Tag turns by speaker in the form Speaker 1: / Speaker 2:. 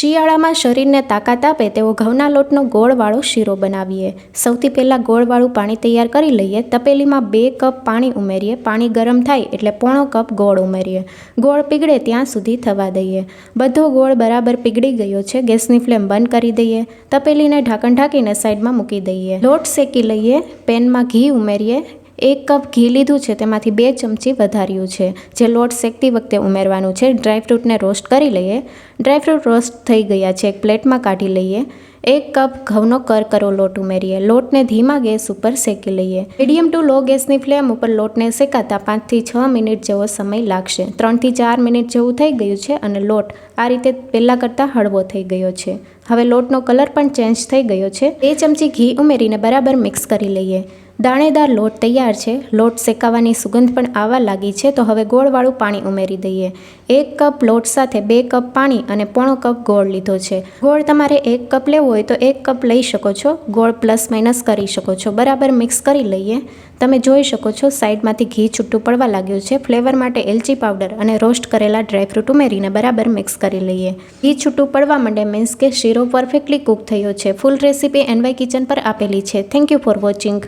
Speaker 1: શિયાળામાં શરીરને તાકાત આપે તેવો ઘઉંના લોટનો ગોળવાળો શીરો બનાવીએ. સૌથી પહેલાં ગોળવાળું પાણી તૈયાર કરી લઈએ. તપેલીમાં બે કપ પાણી ઉમેરીએ. પાણી ગરમ થાય એટલે પોણો કપ ગોળ ઉમેરીએ. ગોળ પીગળે ત્યાં સુધી થવા દઈએ. બધો ગોળ બરાબર પીગળી ગયો છે. ગેસની ફ્લેમ બંધ કરી દઈએ. તપેલીને ઢાંકણ ઢાંકીને સાઈડમાં મૂકી દઈએ. લોટ શેકી લઈએ. પેનમાં ઘી ઉમેરીએ. એક કપ ઘી લીધું છે, તેમાંથી બે ચમચી વધાર્યું છે. જે લોટ શેકતી વખતે ઉમેરવાનું છે. ડ્રાયફ્રૂટને રોસ્ટ કરી લઈએ. ડ્રાયફ્રૂટ રોસ્ટ થઈ ગયા છે, એક પ્લેટમાં કાઢી લઈએ. એક કપ ઘઉંનો કરકરો લોટ ઉમેરીએ. લોટને ધીમા ગેસ ઉપર શેકી લઈએ. મીડિયમ ટુ લો ગેસની ફ્લેમ ઉપર લોટને શેકાતા પાંચથી છ મિનિટ જેવો સમય લાગશે. ત્રણથી ચાર મિનિટ જેવું થઈ ગયું છે અને લોટ આ રીતે પહેલાં કરતાં હળવો થઈ ગયો છે. હવે લોટનો કલર પણ ચેન્જ થઈ ગયો છે. બે ચમચી ઘી ઉમેરીને બરાબર મિક્સ કરી લઈએ. દાણેદાર લોટ તૈયાર છે. લોટ શેકાવાની સુગંધ પણ આવવા લાગી છે, તો હવે ગોળવાળું પાણી ઉમેરી દઈએ. એક કપ લોટ સાથે બે કપ પાણી અને પોણો કપ ગોળ લીધો છે. ગોળ તમારે એક કપ લેવો હોય તો એક કપ લઈ શકો છો. ગોળ પ્લસ માઇનસ કરી શકો છો. બરાબર મિક્સ કરી લઈએ. તમે જોઈ શકો છો સાઈડમાંથી ઘી છૂટું પડવા લાગ્યું છે. ફ્લેવર માટે એલચી પાવડર અને રોસ્ટ કરેલા ડ્રાયફ્રૂટ ઉમેરીને બરાબર મિક્સ કરી લઈએ. ઘી છૂટું પડવા માંડે મીન્સ કે શીરો પરફેક્ટલી કૂક થયો છે. ફૂલ રેસીપી એનવાય કિચન પર આપેલી છે. Thank you for watching.